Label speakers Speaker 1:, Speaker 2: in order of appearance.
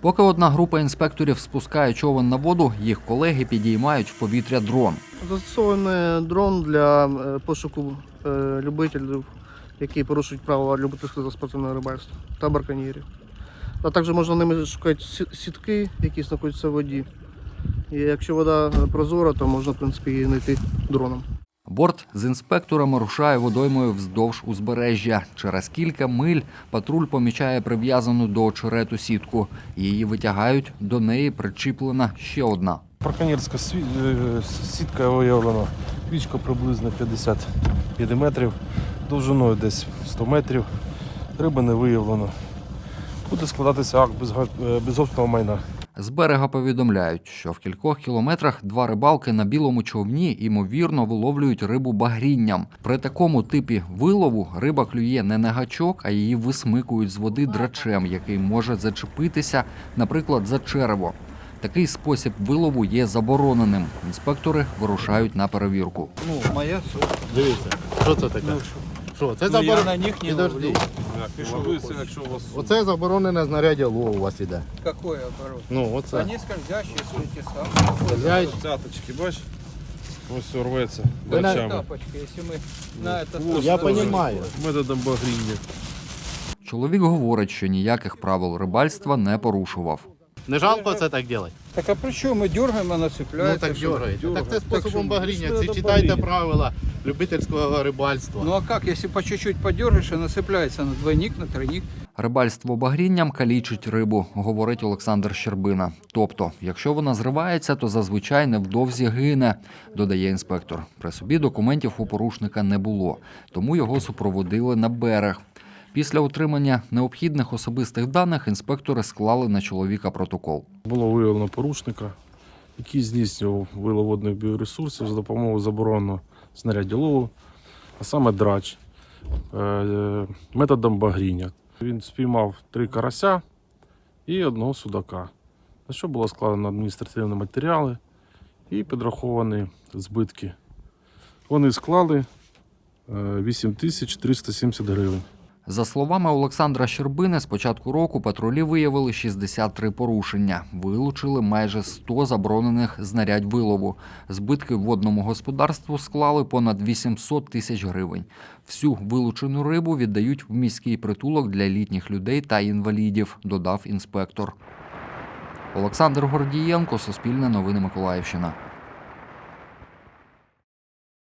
Speaker 1: Поки одна група інспекторів спускає човен на воду, їх колеги підіймають в повітря дрон.
Speaker 2: Застосований дрон для е, пошуку е, любителів, які порушують правила любительського спортивного рибальства та браконьєрів. А також можна ними шукати сітки, які знаходяться в воді. І якщо вода е, прозора, то можна в принципі її знайти дроном.
Speaker 1: Борт з інспекторами рушає водоймою вздовж узбережжя. Через кілька миль патруль помічає прив'язану до очерету сітку. Її витягають, до неї причіплена ще одна.
Speaker 3: Браконьєрська е, сітка виявлена. Вічка приблизно 55 метрів, довжиною десь 100 метрів. Риби не виявлено. Буде складатися акт е, майна.
Speaker 1: З берега повідомляють, що в кількох кілометрах два рибалки на білому човні ймовірно виловлюють рибу багрінням. При такому типі вилову риба клює не на гачок, а її висмикують з води драчем, який може зачепитися, наприклад, за черево. Такий спосіб вилову є забороненим. Інспектори вирушають на перевірку.
Speaker 4: Ну, моя.
Speaker 5: Дивіться, що це таке?
Speaker 4: Ну, що?
Speaker 5: Що, це
Speaker 4: Ну, я
Speaker 5: забор...
Speaker 4: на них не
Speaker 5: Підожди.
Speaker 4: ловлю.
Speaker 3: якщо у вас
Speaker 5: Оце заборонене знаряддя лову у вас іде.
Speaker 4: Какой оборот?
Speaker 5: Ну, оце.
Speaker 4: Они скользящие, эти самые.
Speaker 5: Скользящі.
Speaker 3: цяточки, бачиш? Ось все рветься
Speaker 5: Ви на-
Speaker 3: драчами.
Speaker 4: Тапочки, если мы на это...
Speaker 3: Вот,
Speaker 5: Я
Speaker 4: поставим.
Speaker 5: розумію.
Speaker 3: Методом багріння.
Speaker 1: Чоловік говорить, що ніяких правил рибальства не порушував.
Speaker 5: Не жалко це так робити?
Speaker 4: Так а при чем мы дергаем, она
Speaker 5: Ну
Speaker 4: цепляется?
Speaker 5: так
Speaker 4: что?
Speaker 5: дергаєте. Так це
Speaker 4: Так
Speaker 5: способом
Speaker 4: що,
Speaker 5: багріння.
Speaker 3: що
Speaker 5: Це
Speaker 3: це
Speaker 5: читайте
Speaker 3: багріння?
Speaker 5: правила любительського рибальства.
Speaker 4: Ну а как, если по чуть-чуть подергаешь, она цепляется на двойник, на тройник?
Speaker 1: Рибальство багрінням калічить рибу, говорить Олександр Щербина. Тобто, якщо вона зривається, то зазвичай невдовзі гине, додає інспектор. При собі документів у порушника не було, тому його супроводили на берег. Після отримання необхідних особистих даних інспектори склали на чоловіка протокол.
Speaker 3: Було виявлено порушника, який здійснював вилов водних біоресурсів за допомогою забороненого знаряддя лову, а саме драч е, методом багріння. Він спіймав три карася і одного судака, на що було складено адміністративні матеріали і підраховані збитки. Вони склали е, 8370 гривень.
Speaker 1: За словами Олександра Щербини, з початку року патрулі виявили 63 порушення, вилучили майже 100 заборонених знарядь вилову. Збитки водному господарству склали понад 800 тисяч гривень. Всю вилучену рибу віддають в міський притулок для літніх людей та інвалідів, додав інспектор. Олександр Гордієнко, Суспільне новини Миколаївщина.